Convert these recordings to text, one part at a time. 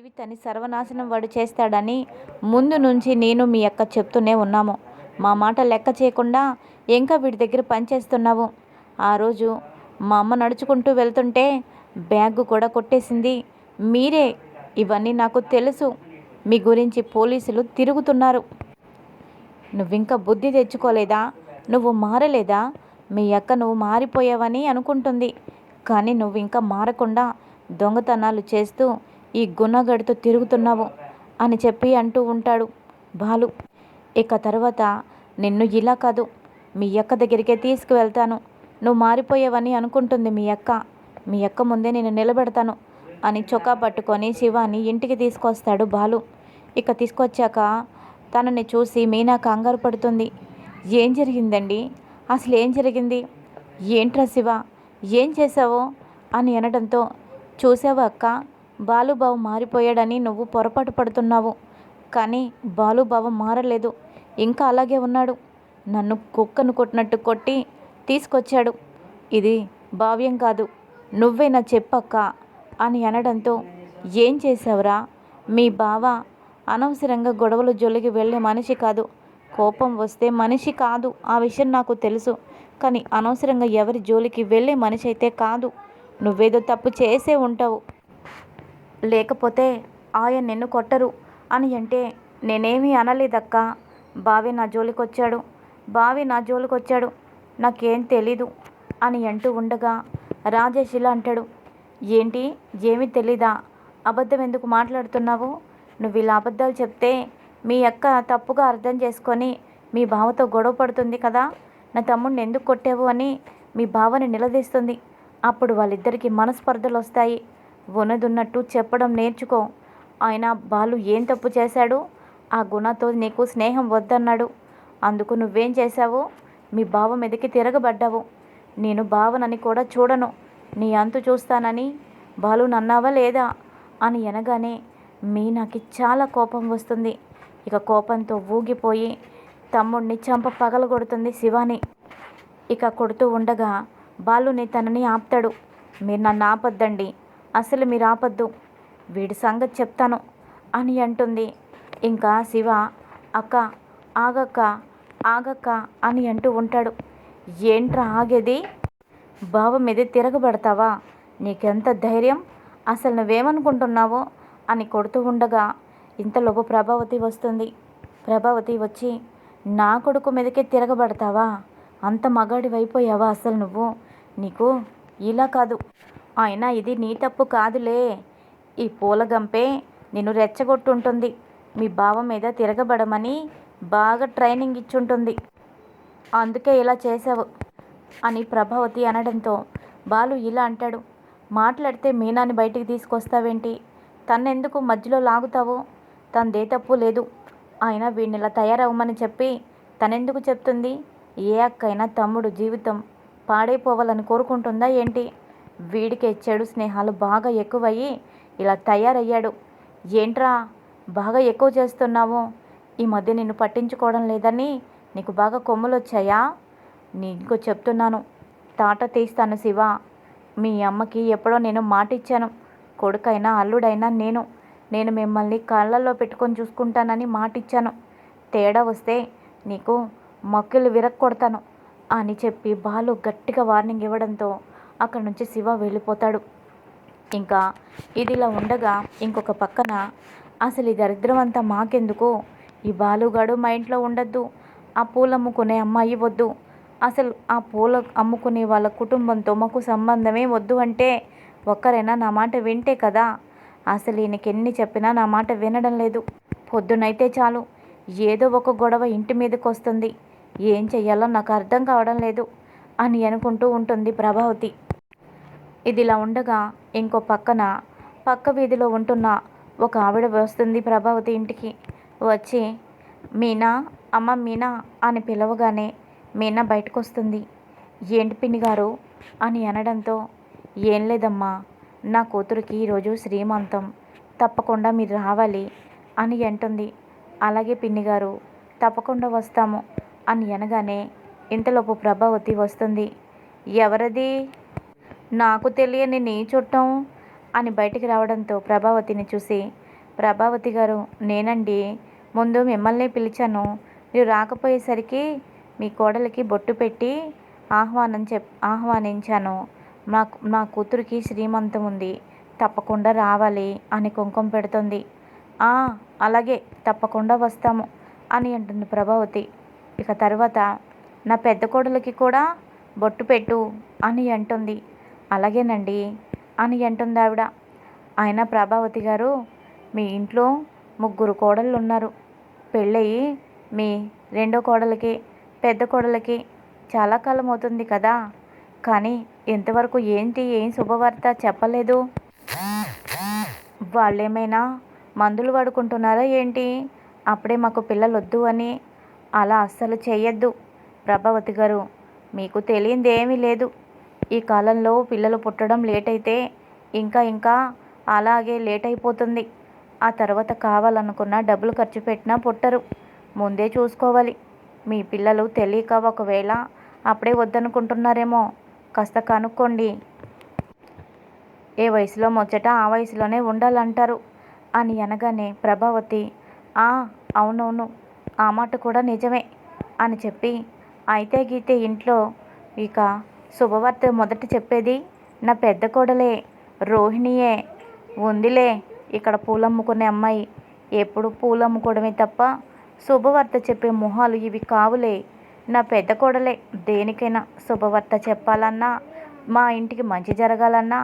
జీవితాన్ని సర్వనాశనం వాడు చేస్తాడని ముందు నుంచి నేను మీ అక్క చెప్తూనే ఉన్నాము. మా మాట లెక్క చేయకుండా ఇంకా వీడి దగ్గర పనిచేస్తున్నావు ఆ రోజు మా అమ్మ నడుచుకుంటూ వెళ్తుంటే బ్యాగ్ కూడా కొట్టేసింది. మీరే ఇవన్నీ నాకు తెలుసు. మీ గురించి పోలీసులు తిరుగుతున్నారు. నువ్వింకా బుద్ధి తెచ్చుకోలేదా? నువ్వు మారలేదా? మీ అక్క నువ్వు మారిపోయావని అనుకుంటుంది. కానీ నువ్వు ఇంకా మారకుండా దొంగతనాలు చేస్తూ ఈ గుణగడితో తిరుగుతున్నావు అని చెప్పి అంటూ ఉంటాడు బాలు. ఇక తర్వాత నిన్ను ఇలా కాదు మీ అక్క దగ్గరికే తీసుకువెళ్తాను. నువ్వు మారిపోయావని అనుకుంటుంది మీ అక్క. మీ అక్క ముందే నేను నిలబెడతాను అని చొక్కా పట్టుకొని శివాని ఇంటికి తీసుకొస్తాడు బాలు. ఇక తీసుకొచ్చాక తనని చూసి మీనా కంగారు పడుతుంది. ఏం జరిగిందండి? అసలు ఏం జరిగింది? ఏంట్రా శివ? ఏం చేసావో అని అనడంతో చూసావా అక్క? బాలుబావు మారిపోయాడని నువ్వు పొరపాటు పడుతున్నావు. కానీ బాలుబావ మారలేదు. ఇంకా అలాగే ఉన్నాడు. నన్ను కుక్కను కొట్టినట్టు కొట్టి తీసుకొచ్చాడు. ఇది భావ్యం కాదు. నువ్వే నా చెప్పక్క అని అనడంతో ఏం చేసావురా మీ బావ అనవసరంగా గొడవలు జొలిగి వెళ్ళే మనిషి కాదు. కోపం వస్తే మనిషి కాదు. ఆ విషయం నాకు తెలుసు. కానీ అనవసరంగా ఎవరి జోలికి వెళ్ళే మనిషి అయితే కాదు. నువ్వేదో తప్పు చేసే ఉంటావు. లేకపోతే ఆయన నిన్ను కొట్టరు అని అంటే నేనేమీ అనలేదక్క. బావి నా జోలికొచ్చాడు. బావి నా జోలికొచ్చాడు. నాకేం తెలీదు అని అంటూ ఉండగా రాజేష్ ఇలా అంటాడు. ఏంటి? ఏమీ తెలీదా? అబద్ధం ఎందుకు మాట్లాడుతున్నావు? నువ్వు ఇలా అబద్ధాలు చెప్తే మీ అక్క తప్పుగా అర్థం చేసుకొని మీ బావతో గొడవ పడుతుంది కదా? నా తమ్ముడిని ఎందుకు కొట్టావు అని మీ బావని నిలదీస్తుంది. అప్పుడు వాళ్ళిద్దరికీ మనస్పర్ధలు వస్తాయి వనదున్నట్టు చెప్పడం నేర్చుకో. ఆయన బాలు ఏం తప్పు చేశాడు? ఆ గుణతో నీకు స్నేహం వద్దన్నాడు. అందుకు నువ్వేం చేశావు? మీ బావ మీదకి తిరగబడ్డావు. నేను బావనని కూడా చూడను. నీ అంతు చూస్తానని బాలు నన్నావా లేదా? అని అనగానే మీనాకి చాలా కోపం వస్తుంది. ఇక కోపంతో ఊగిపోయి తమ్ముడిని చంప పగలగొడుతుంది శివాని. ఇక కొడుతూ ఉండగా బాలుని తనని ఆపుతాడు. మీరు నన్ను ఆపొద్దండి. అసలు మీరు ఆపద్దు. వీడి సంగతి చెప్తాను అని అంటుంది. ఇంకా శివ అక్క ఆగక్క ఆగక్క అని అంటూ ఉంటాడు. ఏంట్రా ఆగేది? బావ మీద తిరగబడతావా? నీకెంత ధైర్యం? అసలు నువ్వేమనుకుంటున్నావో? అని కొడుతూ ఉండగా ఇంతలోపు ప్రభావతి వస్తుంది. ప్రభావతి వచ్చి నా కొడుకు మీదకే తిరగబడతావా? అంత మగాడివైపోయావా అసలు నువ్వు? నీకు ఇలా కాదు. అయినా ఇది నీ తప్పు కాదులే. ఈ పూలగంపే నిన్ను రెచ్చగొట్టుంటుంది. మీ బావ మీద తిరగబడమని బాగా ట్రైనింగ్ ఇచ్చుంటుంది. అందుకే ఇలా చేసావు అని ప్రభావతి అనడంతో బాలు ఇలా అంటాడు. మాట్లాడితే మీనాని బయటికి తీసుకొస్తావేంటి? తన్నెందుకు మధ్యలో లాగుతావు? తనదే తప్పు లేదు. అయినా వీడిని ఇలా తయారవ్వమని చెప్పి తనెందుకు చెప్తుంది? ఏ అక్కైనా తమ్ముడు జీవితం పాడైపోవాలని కోరుకుంటుందా ఏంటి? వీడికి చెడు స్నేహాలు బాగా ఎక్కువయ్యి ఇలా తయారయ్యాడు. ఏంట్రా బాగా ఎక్కువ చేస్తున్నావు? ఈ మధ్య నిన్ను పట్టించుకోవడం లేదని నీకు బాగా కొమ్ములు వచ్చాయా నీకు చెప్తున్నాను తాట తీస్తాను శివ. మీ అమ్మకి ఎప్పుడో నేను మాట ఇచ్చాను కొడుకైనా అల్లుడైనా నేను. నేను మిమ్మల్ని కళ్ళల్లో పెట్టుకొని చూసుకుంటానని మాట ఇచ్చాను తేడా వస్తే నీకు మక్కులు విరక్కొడతాను అని చెప్పి బాలు గట్టిగా వార్నింగ్ ఇవ్వడంతో అక్కడి నుంచి శివ వెళ్ళిపోతాడు. ఇంకా ఇదిలా ఉండగా ఇంకొక పక్కన అసలు ఈ దరిద్రం అంతా మాకెందుకు? ఈ బాలుగాడు మా ఇంట్లో ఉండద్దు. ఆ పూలు అమ్ముకునే అమ్మాయి వద్దు. అసలు ఆ పూల అమ్ముకునే వాళ్ళ కుటుంబంతో మాకు సంబంధమే వద్దు అంటే ఒక్కరైనా నా మాట వింటే కదా? అసలు ఈయనకి ఎన్ని చెప్పినా నా మాట వినడం లేదు. పొద్దునైతే చాలు. ఏదో ఒక గొడవ ఇంటి మీదకి వస్తుంది. ఏం చెయ్యాలో నాకు అర్థం కావడం లేదు అని అనుకుంటూ ఉంటుంది ప్రభావతి. ఇదిలా ఉండగా ఇంకో పక్కన పక్క వీధిలో ఉంటున్న ఒక ఆవిడ వస్తుంది ప్రభావతి ఇంటికి. వచ్చి మీనా అమ్మ మీనా అని పిలవగానే మీనా బయటకు వస్తుంది ఏంటి పిన్ని గారు? అని అనడంతో ఏం లేదమ్మా నా కూతురికి ఈరోజు శ్రీమంతం తప్పకుండా మీరు రావాలి అని అంటుంది. అలాగే పిన్ని గారు తప్పకుండా వస్తాము అని అనగానే ఇంతలోపు ప్రభావతి వస్తుంది. ఎవరది? నాకు తెలియని నీ చుట్టం అని బయటికి రావడంతో ప్రభావతిని చూసి ప్రభావతి గారు నేనండి ముందు మిమ్మల్ని పిలిచాను. మీరు రాకపోయేసరికి మీ కోడలికి బొట్టు పెట్టి ఆహ్వానం చెప్ ఆహ్వానించాను. మా నా కూతురికి శ్రీమంతం ఉంది. తప్పకుండా రావాలి అని కుంకుమ పెడుతుంది. "ఆ, అలాగే తప్పకుండా వస్తాము అని అంటుంది ప్రభావతి. ఇక తర్వాత నా పెద్ద కోడలికి కూడా బొట్టు పెట్టు అని అంటుంది. అలాగేనండి అని అంటుంది ఆవిడ ఆయన ప్రభావతి గారు మీ ఇంట్లో ముగ్గురు కోడళ్ళు ఉన్నారు పెళ్ళయి మీ రెండో కోడలకి పెద్ద కోడలకి చాలా కాలం అవుతుంది కదా. కానీ ఇంతవరకు ఏంటి ఏం శుభవార్త చెప్పలేదు? వాళ్ళేమైనా మందులు వాడుకుంటున్నారా ఏంటి? అప్పుడే మాకు పిల్లలు వద్దు అని అలా అస్సలు చేయొద్దు ప్రభావతి గారు మీకు తెలియంది ఏమీ లేదు. ఈ కాలంలో పిల్లలు పుట్టడం లేట్ అయితే ఇంకా ఇంకా అలాగే లేట్ అయిపోతుంది ఆ తర్వాత కావాలనుకున్న డబ్బులు ఖర్చు పెట్టినా పుట్టరు. ముందే చూసుకోవాలి. మీ పిల్లలు తెలియక ఒకవేళ అప్పుడే వద్దనుకుంటున్నారేమో. కాస్త కనుక్కోండి. ఏ వయసులో ముచ్చట ఆ వయసులోనే ఉండాలంటారు. అని అనగానే ప్రభావతి ఆ అవునవును. ఆ మాట కూడా నిజమే అని చెప్పి అయితే గీతే ఇంట్లో ఇక శుభవార్త మొదట చెప్పేది నా పెద్ద కోడలే రోహిణియే ఉందిలే ఇక్కడ పూలు అమ్ముకునే అమ్మాయి. ఎప్పుడు పూలు అమ్ముకోవడమే తప్ప శుభవార్త చెప్పే మొహాలు ఇవి కావులే. నా పెద్ద కోడలే దేనికైనా శుభవార్త చెప్పాలన్నా మా ఇంటికి మంచి జరగాలన్నా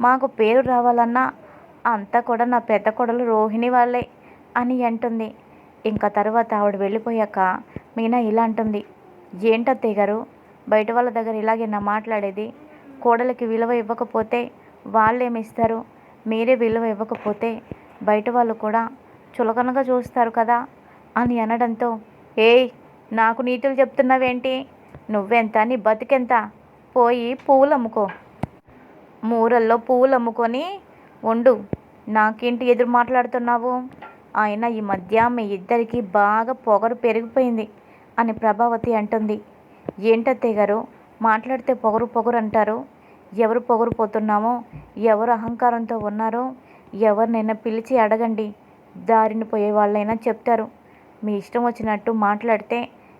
మాకు పేరు రావాలన్నా అంతా కూడా నా పెద్ద కోడలు రోహిణి వాళ్ళే అని అంటుంది. ఇంకా తర్వాత ఆవిడ వెళ్ళిపోయాక మీనా ఇలా అంటుంది. ఏంటత్తయ్య గారు బయట వాళ్ళ దగ్గర ఇలాగేనా మాట్లాడేది కోడలికి విలువ ఇవ్వకపోతే వాళ్ళు ఏమిస్తారు మీరే విలువ ఇవ్వకపోతే బయట వాళ్ళు కూడా చులకనగా చూస్తారు కదా అని అనడంతో ఏయ్ నాకు నీతులు చెప్తున్నావేంటి? నువ్వెంత? నీ బతికెంత? పోయి పువ్వులు అమ్ముకో మూరల్లో పువ్వులు అమ్ముకొని ఉండు. నాకేంటి ఎదురు మాట్లాడుతున్నావు? అయినా ఈ మధ్య మీ ఇద్దరికి బాగా పొగరు పెరిగిపోయింది అని ప్రభావతి అంటుంది. ఏంటత్తయ్య గారు? మాట్లాడితే పొగరు పొగరు అంటారు. ఎవరు పొగరు పోతున్నామో ఎవరు అహంకారంతో ఉన్నారో ఎవరినైనా పిలిచి అడగండి. దారిని పోయే వాళ్ళైనా చెప్తారు. మీ ఇష్టం వచ్చినట్టు మాట్లాడితే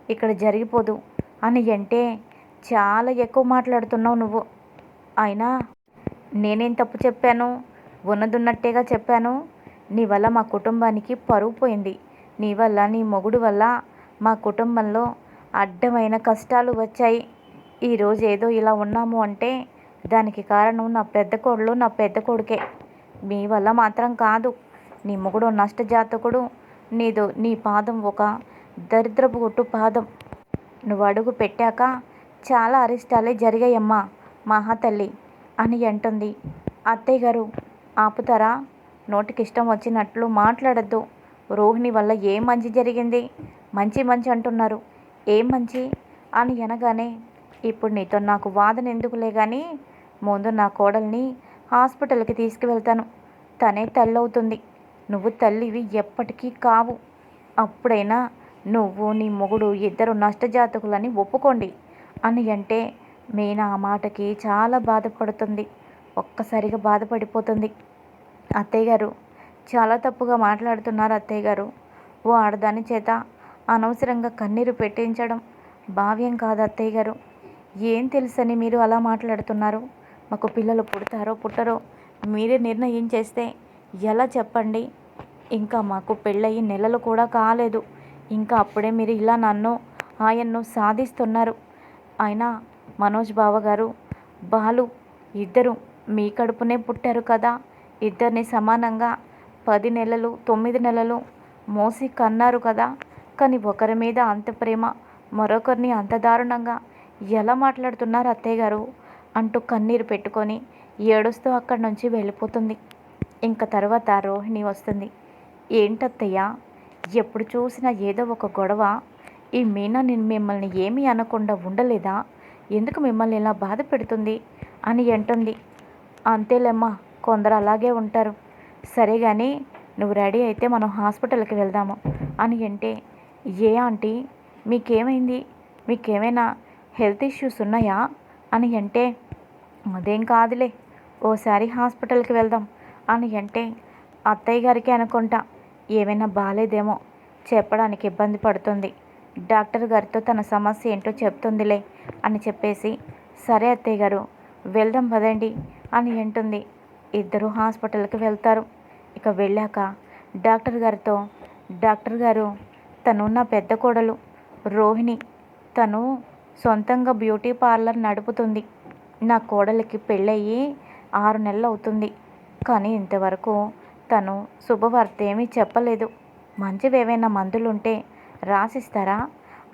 ఇక్కడ జరిగిపోదు. అని అంటే చాలా ఎక్కువ మాట్లాడుతున్నావు నువ్వు. అయినా నేనేం తప్పు చెప్పాను? ఉన్నదున్నట్టేగా చెప్పాను. నీ వల్ల మా కుటుంబానికి పరువు పోయింది. నీ వల్ల నీ మొగుడు వల్ల మా కుటుంబంలో అడ్డమైన కష్టాలు వచ్చాయి. ఈరోజు ఏదో ఇలా ఉన్నాము అంటే దానికి కారణం నా పెద్ద కోడలు నా పెద్ద కొడుకే. మీ వల్ల మాత్రం కాదు. నీ మొగుడు నష్టజాతకుడు. నీదు నీ పాదం ఒక దరిద్రపు కొట్టు పాదం. నువ్వు అడుగు పెట్టాక చాలా అరిష్టాలే జరిగాయమ్మా మహాతల్లి అని అంటుంది. అత్తయ్య గారు ఆపుతారా? నోటికి ఇష్టం వచ్చినట్లు మాట్లాడద్దు. రోహిణి వల్ల ఏం మంచి జరిగింది? మంచి మంచి అంటున్నారు. ఏం మంచి? అని అనగానే ఇప్పుడు నీతో నాకు వాదన ఎందుకులే కానీ ముందు నా కోడల్ని హాస్పిటల్కి తీసుకువెళ్తాను. తనే తల్లి అవుతుంది నువ్వు తల్లివి ఎప్పటికీ కావు. అప్పుడైనా నువ్వు నీ మొగుడు ఇద్దరు నష్టజాతకులని ఒప్పుకోండి అని అంటే మీనా ఆ మాటకి చాలా బాధపడుతుంది. ఒక్కసారిగా బాధపడిపోతుంది. అత్తయ్య గారు చాలా తప్పుగా మాట్లాడుతున్నారు అత్తయ్య గారు. ఓ ఆడదాని చేత అనవసరంగా కన్నీరు పెట్టించడం భావ్యం కాదు అత్తయ్య గారు. ఏం తెలుసని మీరు అలా మాట్లాడుతున్నారు? మాకు పిల్లలు పుడతారో పుట్టరో మీరే నిర్ణయం చేస్తే ఎలా చెప్పండి? ఇంకా మాకు పెళ్ళయి నెలలు కూడా కాలేదు. ఇంకా అప్పుడే మీరు ఇలా నన్ను ఆయన్ను సాధిస్తున్నారు. అయినా మనోజ్ బావ గారు బాలు ఇద్దరు మీ కడుపునే పుట్టారు కదా. ఇద్దరిని సమానంగా పది నెలలు తొమ్మిది నెలలు మోసి కన్నారు కదా. కానీ ఒకరి మీద అంత ప్రేమ మరొకరిని అంత దారుణంగా ఎలా మాట్లాడుతున్నారు అత్తయ్య గారు? అంటూ కన్నీరు పెట్టుకొని ఏడుస్తూ అక్కడి నుంచి వెళ్ళిపోతుంది. ఇంకా తర్వాత రోహిణి వస్తుంది. ఏంటత్తయ్య ఎప్పుడు చూసినా ఏదో ఒక గొడవ. ఈ మీనా నేను మిమ్మల్ని ఏమీ అనకుండా ఉండలేదా? ఎందుకు మిమ్మల్ని ఇలా బాధ పెడుతుంది? అని అంటుంది. అంతేలేమ్మా కొందరు అలాగే ఉంటారు. సరే కానీ నువ్వు రెడీ అయితే మనం హాస్పిటల్కి వెళ్దాము అని అంటే ఏ ఆంటీ? మీకేమైంది? మీకేమైనా హెల్త్ ఇష్యూస్ ఉన్నాయా? అని అంటే అదేం కాదులే. ఓసారి హాస్పిటల్కి వెళ్దాం అని అంటే అత్తయ్య గారికి అనుకుంటా ఏమైనా బాగాలేదేమో చెప్పడానికి ఇబ్బంది పడుతుంది. డాక్టర్ గారితో తన సమస్య ఏంటో చెప్తుందిలే అని చెప్పేసి సరే అత్తయ్య గారు వెళ్దాం పదండి అని అంటుంది. ఇద్దరు హాస్పిటల్కి వెళ్తారు. ఇక వెళ్ళాక డాక్టర్ గారితో డాక్టర్ గారు తను నా పెద్ద కోడలు. రోహిణి తను సొంతంగా బ్యూటీ పార్లర్ నడుపుతుంది. నా కోడలికి పెళ్ళయ్యి ఆరు నెలలు అవుతుంది. కానీ ఇంతవరకు తను శుభవార్త ఏమీ చెప్పలేదు. మంచివి ఏవైనా మందులుంటే రాసిస్తారా?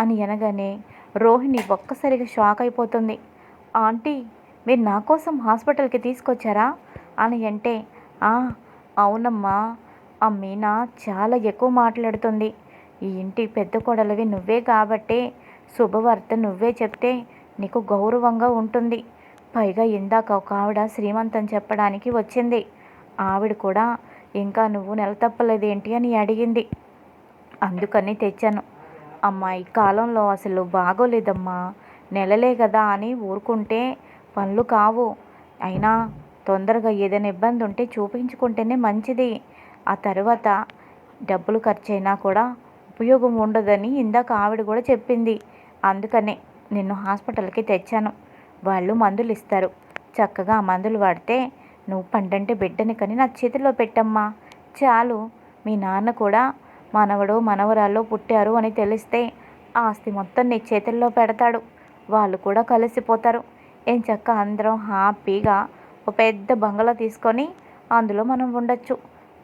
అని అనగానే రోహిణి ఒక్కసారిగా షాక్ అయిపోతుంది. ఆంటీ మీరు నా కోసం హాస్పిటల్కి తీసుకొచ్చారా? అని అంటే "ఆ, అవునమ్మా ఆ మీనా చాలా ఎక్కువ మాట్లాడుతుంది. ఈ ఇంటి పెద్ద కొడలవి నువ్వే కాబట్టే శుభవార్త నువ్వే చెప్తే నీకు గౌరవంగా ఉంటుంది. పైగా ఇందాక ఒక ఆవిడ శ్రీమంతం చెప్పడానికి వచ్చింది. ఆవిడ కూడా ఇంకా నువ్వు నెల తప్పలేదేంటి? అని అడిగింది. అందుకని తెచ్చాను. అమ్మా ఈ కాలంలో అసలు బాగోలేదమ్మా. నెలలే కదా అని ఊరుకుంటే పనులు కావు. అయినా తొందరగా ఏదైనా ఇబ్బంది ఉంటే చూపించుకుంటేనే మంచిది. ఆ తర్వాత డబ్బులు ఖర్చు అయినా కూడా ఉపయోగం ఉండదని ఇందాక ఆవిడ కూడా చెప్పింది. అందుకనే నిన్ను హాస్పిటల్కి తెచ్చాను. వాళ్ళు మందులు ఇస్తారు చక్కగా ఆ మందులు వాడితే నువ్వు పండంటే బిడ్డని కని నా చేతిలో పెట్టమ్మా. చాలు మీ నాన్న కూడా మనవడు మనవరాల్లో పుట్టారు అని తెలిస్తే ఆస్తి మొత్తం నీ చేతుల్లో పెడతాడు. వాళ్ళు కూడా కలిసిపోతారు. ఏం చక్క అందరం హ్యాపీగా ఒక పెద్ద బంగళా తీసుకొని అందులో మనం ఉండొచ్చు.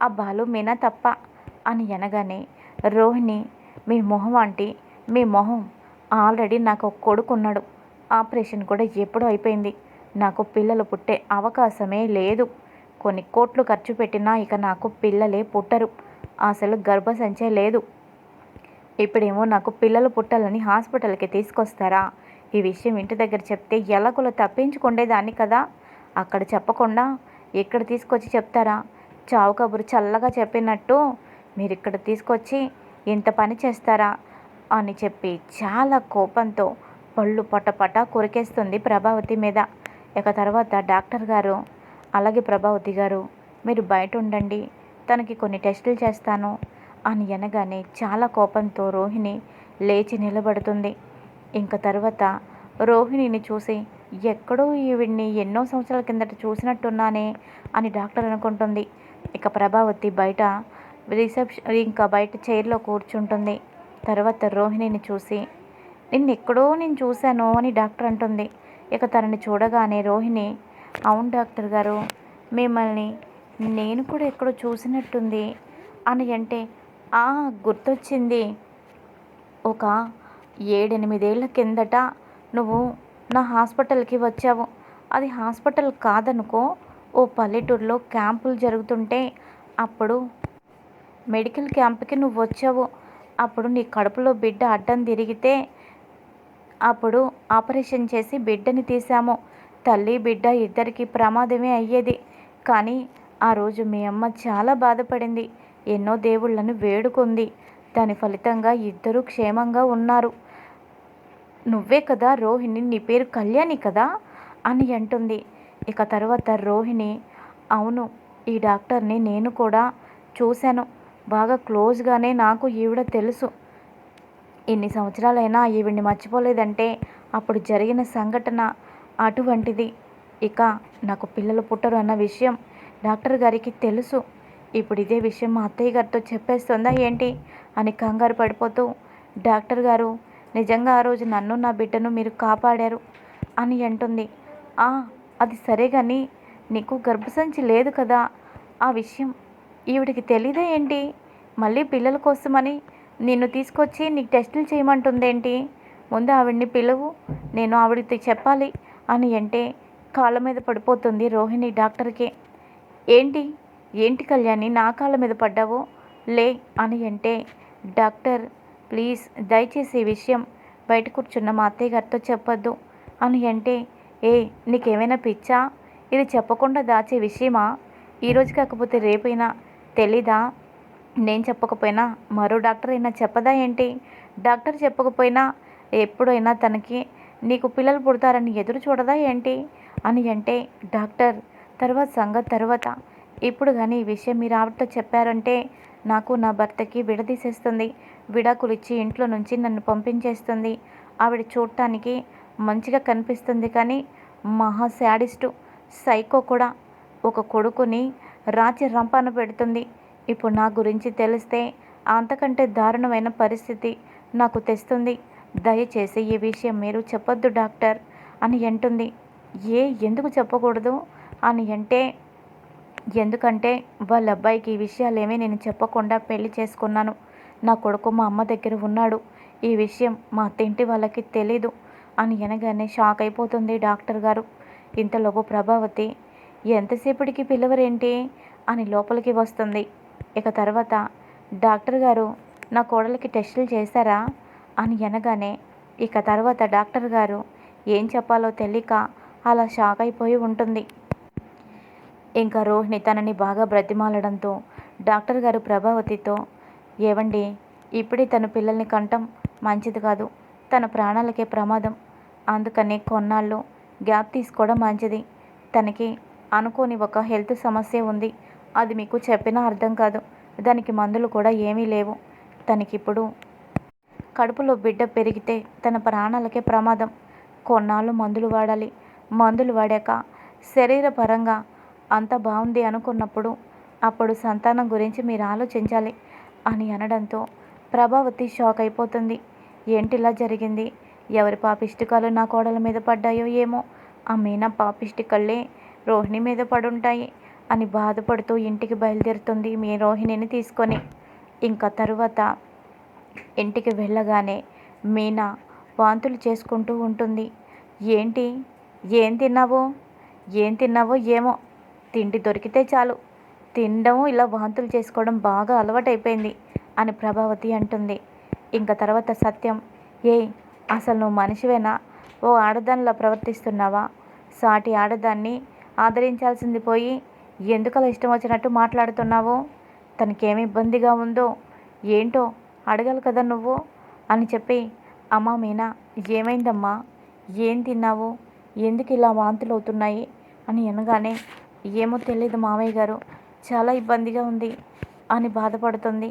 ఆ బాలు మీనా తప్ప అని అనగానే రోహిణి మీ మొహం ఆంటీ మీ మొహం ఆల్రెడీ నాకు ఒక కొడుకు ఉన్నాడు ఆపరేషన్ కూడా ఎప్పుడో అయిపోయింది. నాకు పిల్లలు పుట్టే అవకాశమే లేదు. కొన్ని కోట్లు ఖర్చు పెట్టినా ఇక నాకు పిల్లలే పుట్టరు. అసలు గర్భసంచే లేదు. ఇప్పుడేమో నాకు పిల్లలు పుట్టాలని హాస్పిటల్కి తీసుకొస్తారా? ఈ విషయం ఇంటి దగ్గర చెప్తే ఎలాగోలా తప్పించుకుండేదాన్ని కదా? అక్కడ చెప్పకుండా ఇక్కడ తీసుకొచ్చి చెప్తారా? చావు కబురు చల్లగా చెప్పినట్టు మీరు ఇక్కడ తీసుకొచ్చి ఇంత పని చేస్తారా? అని చెప్పి చాలా కోపంతో పళ్ళు పటపట కొరికేస్తుంది ప్రభావతి మీద. ఇక తర్వాత డాక్టర్ గారు అలాగే ప్రభావతి గారు మీరు బయట ఉండండి తనకి కొన్ని టెస్టులు చేస్తాను అని అనగానే చాలా కోపంతో రోహిణి లేచి నిలబడుతుంది. ఇంక తర్వాత రోహిణిని చూసి ఎక్కడో ఈవిడ్ని ఎన్నో సంవత్సరాల కిందట చూసినట్టున్నానే అని డాక్టర్ అనుకుంటుంది. ఇక ప్రభావతి బయట రిసెప్షన్ ఇంకా బయట చైర్లో కూర్చుంటుంది. తర్వాత రోహిణిని చూసి నిన్ను ఎక్కడో నేను చూశాను అని డాక్టర్ అంటుంది. ఇక తనని చూడగానే రోహిణి అవును డాక్టర్ గారు మిమ్మల్ని నేను కూడా ఎక్కడో చూసినట్టుంది అని అంటే ఆ గుర్తొచ్చింది. ఒక ఏడెనిమిదేళ్ళ కిందట నువ్వు నా హాస్పిటల్కి వచ్చావు. అది హాస్పిటల్ కాదనుకో ఓ పల్లెటూరులో క్యాంపులు జరుగుతుంటే అప్పుడు మెడికల్ క్యాంప్కి నువ్వు వచ్చావు. అప్పుడు నీ కడుపులో బిడ్డ అడ్డం తిరిగితే అప్పుడు ఆపరేషన్ చేసి బిడ్డని తీసాము తల్లి బిడ్డ ఇద్దరికి ప్రమాదమే అయ్యేది. కానీ ఆ రోజు మీ అమ్మ చాలా బాధపడింది. ఎన్నో దేవుళ్ళను వేడుకుంది. దాని ఫలితంగా ఇద్దరూ క్షేమంగా ఉన్నారు. నువ్వే కదా రోహిణి నీ పేరు కళ్యాణి కదా అని అంటుంది. ఇక తర్వాత రోహిణి అవును ఈ డాక్టర్ని నేను కూడా చూశాను. బాగా క్లోజ్గానే నాకు ఈవిడ తెలుసు. ఎన్ని సంవత్సరాలైనా ఈవిడ్ని మర్చిపోలేదంటే అప్పుడు జరిగిన సంఘటన అటువంటిది. ఇక నాకు పిల్లలు పుట్టరు అన్న విషయం డాక్టర్ గారికి తెలుసు. ఇప్పుడు ఇదే విషయం మా అత్తయ్య గారితో చెప్పేస్తుందా ఏంటి అని కంగారు పడిపోతూ డాక్టర్ గారు నిజంగా ఆ రోజు నన్ను నా బిడ్డను మీరు కాపాడారు అని అంటుంది. "ఆ, అది సరే కానీ నీకు గర్భసంచి లేదు కదా. ఆ విషయం ఈవిడికి తెలీదే ఏంటి? మళ్ళీ పిల్లల కోసమని నిన్ను తీసుకొచ్చి నీకు టెస్టులు చేయమంటుందేంటి? ముందు ఆవిడ్ని పిలువు నేను ఆవిడకి చెప్పాలి అని అంటే కాళ్ళ మీద పడిపోతుంది రోహిణి డాక్టర్కి. ఏంటి? ఏంటి కళ్యాణి నా కాళ్ళ మీద పడ్డావు? లే అని అంటే డాక్టర్ ప్లీజ్ దయచేసి ఈ విషయం బయట కూర్చున్న మా అత్తయ్య గారితో చెప్పొద్దు అని అంటే ఏ నీకేమైనా పిచ్చా? ఇది చెప్పకుండా దాచే విషయమా? ఈరోజు కాకపోతే రేపైనా తెలీదా? నేను చెప్పకపోయినా? మరో డాక్టర్ అయినా చెప్పదా ఏంటి? డాక్టర్ చెప్పకపోయినా ఎప్పుడైనా తనకి నీకు పిల్లలు పుడతారని ఎదురు చూడదా ఏంటి? అని అంటే డాక్టర్ తర్వాత సంగతి తర్వాత. ఇప్పుడు కానీ ఈ విషయం మీరు ఆవిడతో చెప్పారంటే నాకు నా భర్తకి విడదీసేస్తుంది. విడాకులు ఇచ్చి ఇంట్లో నుంచి నన్ను పంపించేస్తుంది. ఆవిడ చూడటానికి మంచిగా కనిపిస్తుంది కానీ మహా శాడిస్టు సైకో కూడా. ఒక కొడుకుని రాచి రంపాన పెడుతుంది. ఇప్పుడు నా గురించి తెలిస్తే అంతకంటే దారుణమైన పరిస్థితి నాకు తెస్తుంది. దయచేసి ఈ విషయం మీరు చెప్పొద్దు డాక్టర్ అని అంటుంది. ఏ ఎందుకు చెప్పకూడదు? అని అంటే ఎందుకంటే వాళ్ళ అబ్బాయికి ఈ విషయాలేమీ నేను చెప్పకుండా పెళ్ళి చేసుకున్నాను. నా కొడుకు మా అమ్మ దగ్గర ఉన్నాడు. ఈ విషయం మా అత్తింటి వాళ్ళకి తెలీదు అని అనగానే షాక్ అయిపోతుంది డాక్టర్ గారు. ఇంతలోపు ప్రభావతి ఎంతసేపటికి పిలవరేంటి? అని లోపలికి వస్తుంది. ఇక తర్వాత డాక్టర్ గారు నా కోడలికి టెస్టులు చేశారా? అని అనగానే ఇక తర్వాత డాక్టర్ గారు ఏం చెప్పాలో తెలియక అలా షాక్ అయిపోయి ఉంటుంది. ఇంకా రోహిణి తనని బాగా బ్రతిమాలడంతో డాక్టర్ గారు ప్రభావతితో ఏవండి ఇప్పుడే తన పిల్లల్ని కంటం మంచిది కాదు తన ప్రాణాలకే ప్రమాదం అందుకని కొన్నాళ్ళు గ్యాప్ తీసుకోవడం మంచిది తనకి అనుకోని ఒక హెల్త్ సమస్య ఉంది. అది మీకు చెప్పినా అర్థం కాదు. దానికి మందులు కూడా ఏమీ లేవు. తనకిప్పుడు కడుపులో బిడ్డ పెరిగితే తన ప్రాణాలకే ప్రమాదం. కొన్నాళ్ళు మందులు వాడాలి. మందులు వాడాక శరీరపరంగా అంత బాగుంది అనుకున్నప్పుడు అప్పుడు సంతానం గురించి మీరు ఆలోచించాలి అని అనడంతో ప్రభావతి షాక్ అయిపోతుంది. ఏంటిలా జరిగింది? ఎవరి పాపిష్టికాలు నా కోడల మీద పడ్డాయో ఏమో? ఆ మీనా పాపిష్టికల్లే రోహిణి మీద పడుంటాయి అని బాధపడుతూ ఇంటికి బయలుదేరుతుంది మీ రోహిణిని తీసుకొని. ఇంకా తరువాత ఇంటికి వెళ్ళగానే మీనా వాంతులు చేసుకుంటూ ఉంటుంది. ఏంటి? ఏం తిన్నావు? ఏం తిన్నావో ఏమో? తిండి దొరికితే చాలు. తినడం ఇలా వాంతులు చేసుకోవడం బాగా అలవాటైపోయింది అని ప్రభావతి అంటుంది. ఇంకా తర్వాత సత్యం ఏ అసలు నువ్వు మనిషివేనా? ఓ ఆడదానిలా ప్రవర్తిస్తున్నావా? సాటి ఆడదాన్ని ఆదరించాల్సింది పోయి ఎందుకలా ఇష్టం వచ్చినట్టు మాట్లాడుతున్నావు? తనకేమి ఇబ్బందిగా ఉందో ఏంటో అడగాలి కదా నువ్వు అని చెప్పి అమ్మా మీనా ఏమైందమ్మా? ఏం తిన్నావు? ఎందుకు ఇలా వాంతులు అవుతున్నాయి అని అనగానే ఏమో తెలియదు మామయ్య గారు చాలా ఇబ్బందిగా ఉంది అని బాధపడుతుంది.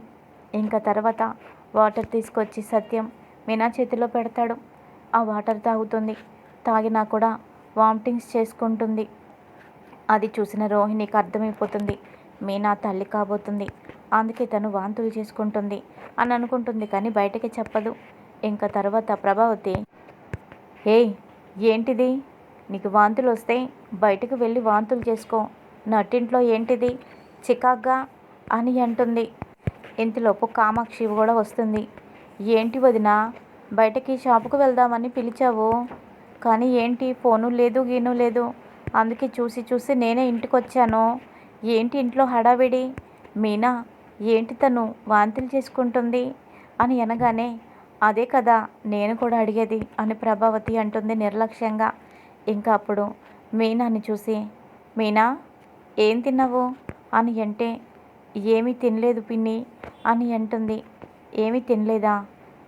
ఇంకా తర్వాత వాటర్ తీసుకొచ్చి సత్యం మీనా చేతిలో పెడతాడు. ఆ వాటర్ తాగుతుంది. తాగినా కూడా వామిటింగ్స్ చేసుకుంటుంది. అది చూసిన రోహిణికి అర్థమైపోతుంది. మీనా తల్లి కాబోతుంది. అందుకే తను వాంతులు చేసుకుంటుంది. అని అనుకుంటుంది కానీ బయటకి చెప్పదు. ఇంకా తర్వాత ప్రభావతి ఏయ్ ఏంటిది? నీకు వాంతులు వస్తే బయటకు వెళ్ళి వాంతులు చేసుకో. నట్టింట్లో ఏంటిది? చికాగ్గా? అని అంటుంది. ఇంతలోపు కామాక్షి కూడా వస్తుంది. ఏంటి వదిన బయటకి షాపుకు వెళ్దామని పిలిచావు. కానీ ఏంటి? ఫోను లేదు గీను లేదు. అందుకే చూసి చూసి నేనే ఇంటికి వచ్చాను ఏంటి ఇంట్లో హడావిడి? మీనా ఏంటి తను వాంతులు చేసుకుంటుంది? అని అనగానే అదే కదా నేను కూడా అడిగేది అని ప్రభావతి అంటుంది నిర్లక్ష్యంగా. ఇంకా అప్పుడు మీనాని చూసి మీనా ఏం తిన్నావు? అని అంటే ఏమీ తినలేదు పిన్ని అని అంటుంది. ఏమీ తినలేదా?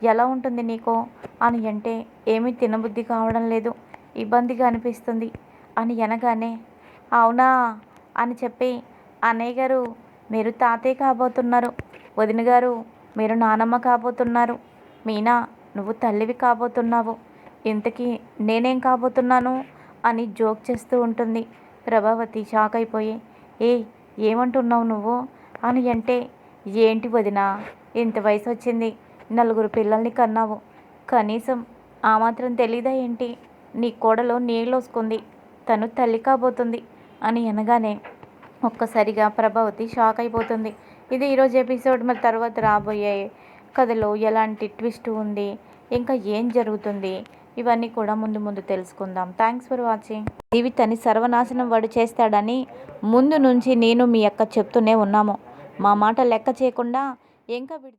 ఎలా ఉంటుంది నీకో? అని అంటే ఏమీ తినబుద్ధి కావడం లేదు. ఇబ్బందిగా అనిపిస్తుంది. అని అనగానే అవునా అని చెప్పి అన్నయ్య గారు మీరు తాతయ్య కాబోతున్నారు. వదిన గారు మీరు నానమ్మ కాబోతున్నారు. మీనా నువ్వు తల్లివి కాబోతున్నావు. ఇంతకీ నేనేం కాబోతున్నాను అని జోక్ చేస్తూ ఉంటుంది. ప్రభావతి షాక్ అయిపోయి ఏ ఏమంటున్నావు నువ్వు అని అంటే ఏంటి వదిన ఇంత వయసు వచ్చింది. నలుగురు పిల్లల్ని కన్నావు. కనీసం ఆ మాత్రం తెలీదా ఏంటి? నీ కోడలో నీళ్ళు వస్తుంది. తను తల్లి కాబోతుంది అని అనగానే ఒక్కసారిగా ప్రభావతి షాక్ అయిపోతుంది. ఇది ఈరోజు ఎపిసోడ్ మరి తర్వాత రాబోయే కథలో ఎలాంటి ట్విస్ట్ ఉంది ఇంకా ఏం జరుగుతుంది ఇవన్నీ కూడా ముందు ముందు తెలుసుకుందాం. థ్యాంక్స్ ఫర్ వాచింగ్ జీవితాన్ని సర్వనాశనం వాడు చేస్తాడని ముందు నుంచి నేను మీ అక్క చెప్తూనే ఉన్నాము. మా మాట లెక్క చేయకుండా ఇంకా విడి